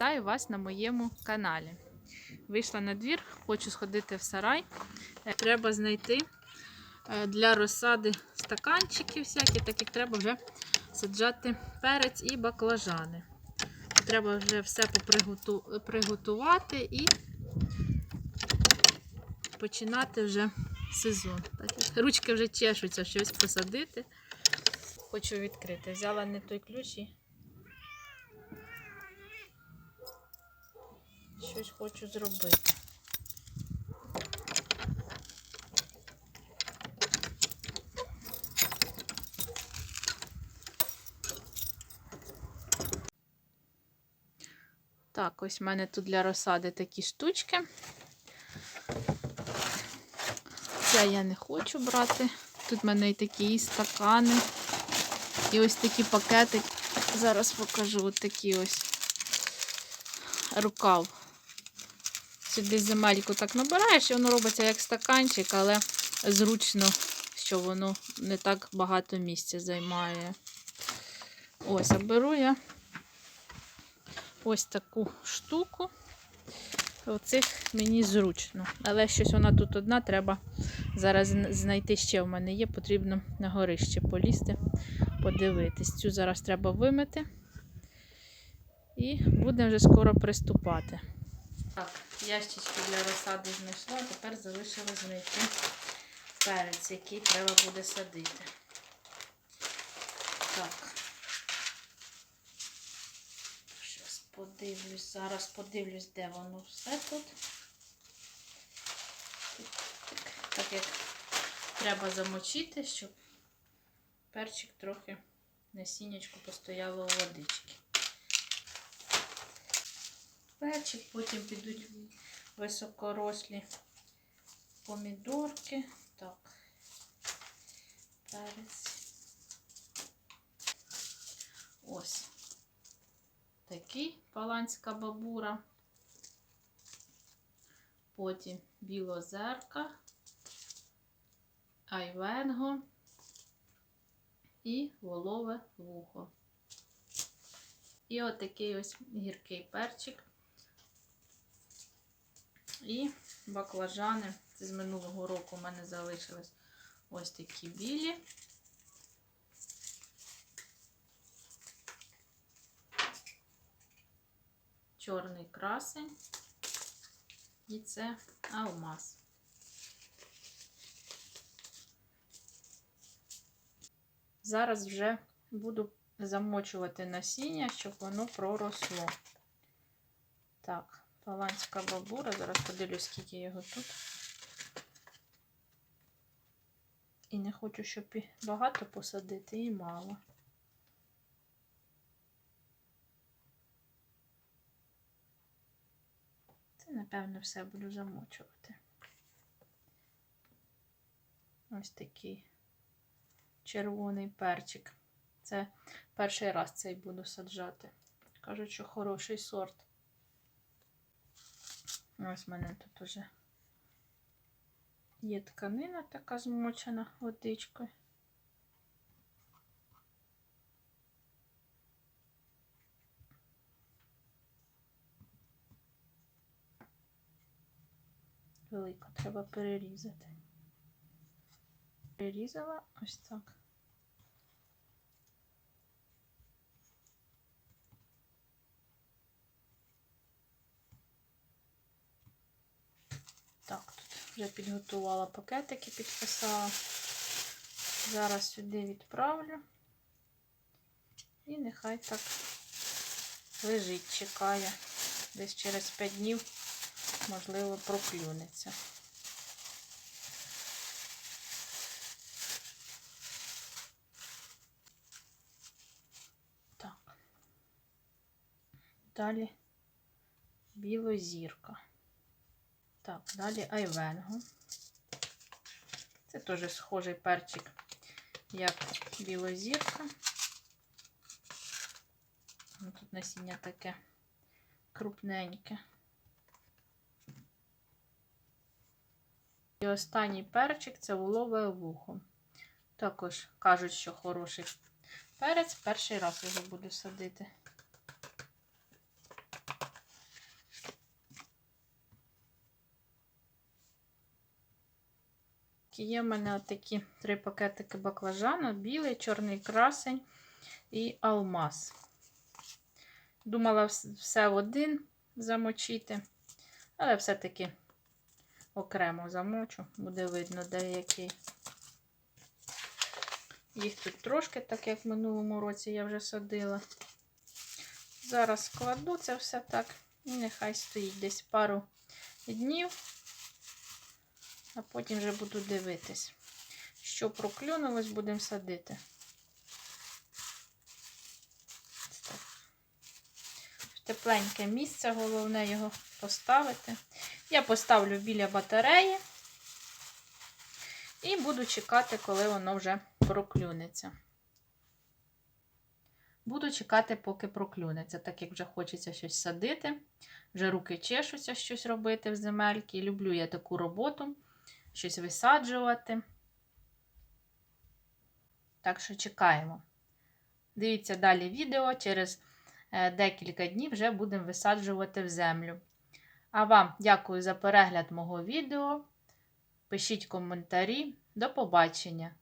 Вітаю вас на моєму каналі. Вийшла на двір, хочу сходити в сарай. Е, Треба знайти е, для розсади стаканчики всякі, так як треба вже саджати перець і баклажани. Треба вже все приготувати і починати вже сезон. Ручки вже чешуться щось посадити. Хочу відкрити. Взяла не той ключ і щось хочу зробити. Так, ось в мене тут для розсади такі штучки. Це я не хочу брати. Тут в мене і такі і стакани. І ось такі пакети. Зараз покажу такі ось рукав. Сюди земельку так набираєш, і воно робиться як стаканчик, але зручно, що воно не так багато місця займає. Ось, а беру я ось таку штуку. Оцих мені зручно. Але щось вона тут одна, треба зараз знайти ще в мене є. Потрібно на горище полізти, подивитись. Цю зараз треба вимити. І будемо вже скоро приступати. Так, ящички для розсади знайшла, тепер залишилось знайти перець, який треба буде садити. Так. Щас подивлюсь, зараз подивлюсь, де воно все тут. Так як треба замочити, щоб перчик трохи насіннячку постояло у водички. Перчик, потім підуть високорослі помідорки. Так, перець. Ось такий паланська бабура. Потім білозерка, айвенго і волове вухо. І отакий ось гіркий перчик. І баклажани. Це з минулого року у мене залишились ось такі білі. Чорний красень. І це алмаз. Зараз вже буду замочувати насіння, щоб воно проросло. Так, паланська бабура. Зараз подивлюсь, скільки його тут. І не хочу, щоб і багато посадити, і мало. Це, напевно, все буду замочувати. Ось такий червоний перчик. Це перший раз цей буду саджати. Кажуть, що хороший сорт. Ось в мене тут уже є тканина така змочена водичкою. Велика, треба перерізати. Перерізала ось. Так, тут вже підготувала пакетики, підписала. Зараз сюди відправлю. І нехай так лежить, чекає. Десь через 5 днів, можливо, проклюнеться. Так. Далі білозірка. Так, далі айвенго. Це теж схожий перчик, як білозірка. Тут насіння таке крупненьке. І останній перчик це волове вухо. Також кажуть, що хороший перець. Перший раз його буду садити. Пакетики. Є в мене отакі три пакетики баклажану: білий, чорний красень і алмаз. Думала все в один замочити, але все-таки окремо замочу, буде видно деякий. Їх тут трошки, так як в минулому році я вже садила. Зараз складу це все так, і нехай стоїть десь пару днів, а потім вже буду дивитись. Що проклюнулось, будемо садити. Тепленьке місце, головне його поставити. Я поставлю біля батареї і буду чекати, коли воно вже проклюнеться. Буду чекати, поки проклюнеться, так як вже хочеться щось садити. Вже руки чешуться щось робити в земельки. Люблю я таку роботу, щось висаджувати. Так що чекаємо. Дивіться далі відео. Через е, декілька днів вже будемо висаджувати в землю. А вам дякую за перегляд мого відео. Пишіть коментарі. До побачення!